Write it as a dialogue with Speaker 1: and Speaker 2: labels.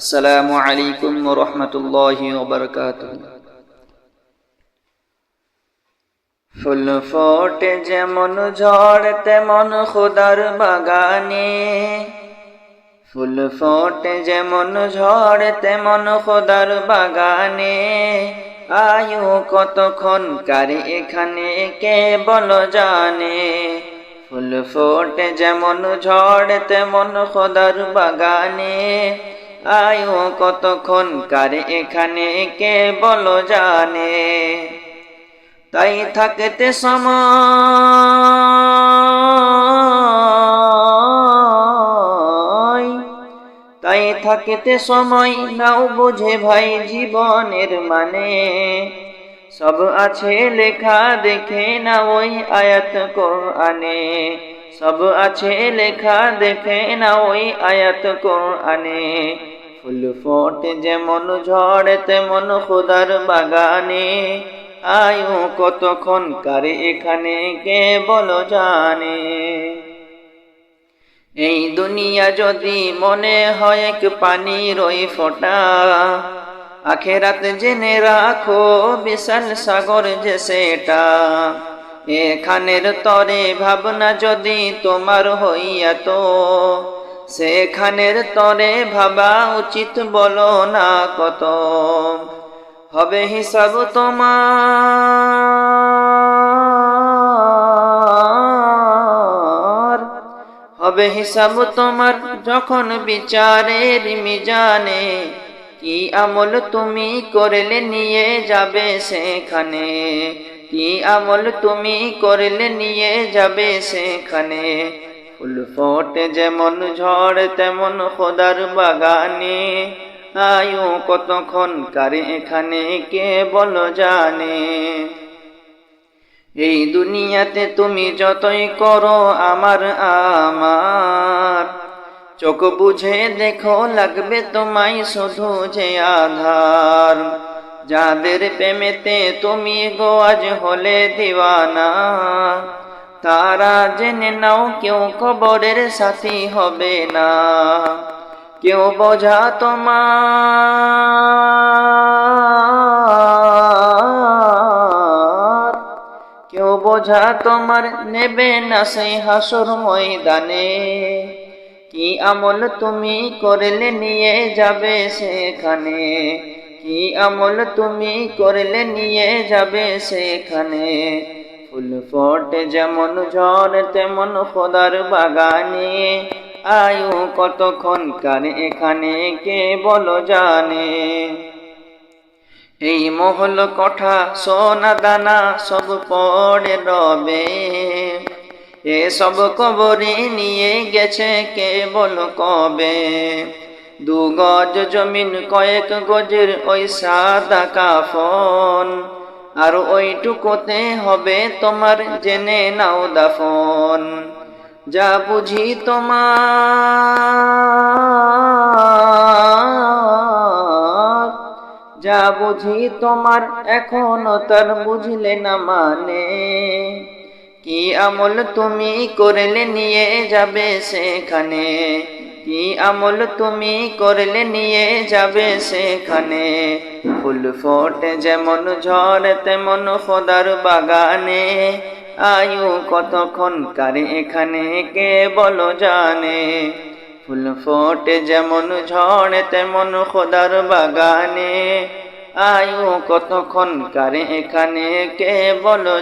Speaker 1: আসসালামু আলাইকুম রহমতুল্লাহি ওবরকাতুহ ফুল ফোটে যেমন ঝড়, তেমন খোদার বাগানে। ফুল ফোটে যেমন ঝড়, তেমন খোদার বাগানে। আয়ু কতক্ষণ, কারে এখানে কে বল জানে? ফুল ফোটে যেমন ঝড়, তেমন খোদার বাগানে। আয়ু কতক্ষণ কারে এখানে কে বল জানে? তাই থাকতে সময়, তাই থাকতে সময় নাও বুঝে ভাই জীবনের মানে। সব আছে লেখা দেখে না ওই আয়াত কোরআনে। সব আছে লেখা দেখে না ওই আয়াত কোরআনে। ফুল ফোটে যেমন ঝড়, তেমন খোদার বাগানে। আয়ু কতক্ষণ কারে এখানে, কে বলো জানে? এই দুনিয়া যদি মনে হয় এক পানির ওই ফোটা, আখেরাত জেনে রাখো বিশাল সাগর যে সেটা। এখানের তরে ভাবনা যদি তোমার হইয়া তো সেখানের তরে ভাবা উচিত বলো না কত। হবে হিসাব তোমার। হবে হিসাব তোমার যখন বিচারের মিজানে। কি আমল তুমি করলে নিয়ে যাবে সেখানে? কি আমল তুমি করলে নিয়ে যাবে সেখানে? ফুল ফোটে যেমন ঝড়, তেমন খোদার বাগানে। আয়ু কতক্ষণ কারে এখানে, কে বল জানে? এই দুনিয়াতে তুমি যতই করো, আমার আমার। চোখ বুঝে দেখো, লাগবে তোমায় শুধু যে আধার। যাদের প্রেমেতে তুমি গো, আজ হলে দিওয়ানা। তারা জেনে নাও কেউ কবরের সাথী হবে না। কেউ বোঝা তোমার। কেউ বোঝা তোমার নেবে না সেই হাসর ময়দানে। কি আমল তুমি করলে নিয়ে যাবে সেখানে? কি আমল তুমি করলে নিয়ে যাবে সেখানে? ফুল ফোটে যেমন ঝড়, তেমন খোদার বাগানে। আয়ু কতক্ষণ কার এখানে, কে বলো জানে? এই মহল কঠা, সোনা দানা সব পড়ে রবে। এ সব কবরে নিয়ে গেছে কে বলো কবে? দু গজ জমিন, কয়েক গজের ওই সাদা কাফন। আর ওইটুকুতে হবে তোমার জেনে নাও দাফন। যা বুঝি তোমার, যা বুঝি তোমার এখনও তার বুঝলে না মানে। কি আমল তুমি করলে নিয়ে যাবে সেখানে? কি আমল তুমি করলে নিয়ে যাবে সেখানে? ফুল ফোটে যেমন ঝড়, তেমন খোদার বাগানে। আয়ু কতক্ষণ কারে এখানে, কে বল জানে? ফুল ফোটে যেমন ঝড়, তেমন খোদার বাগানে। আয়ু কতক্ষণ কারে এখানে, কে বলো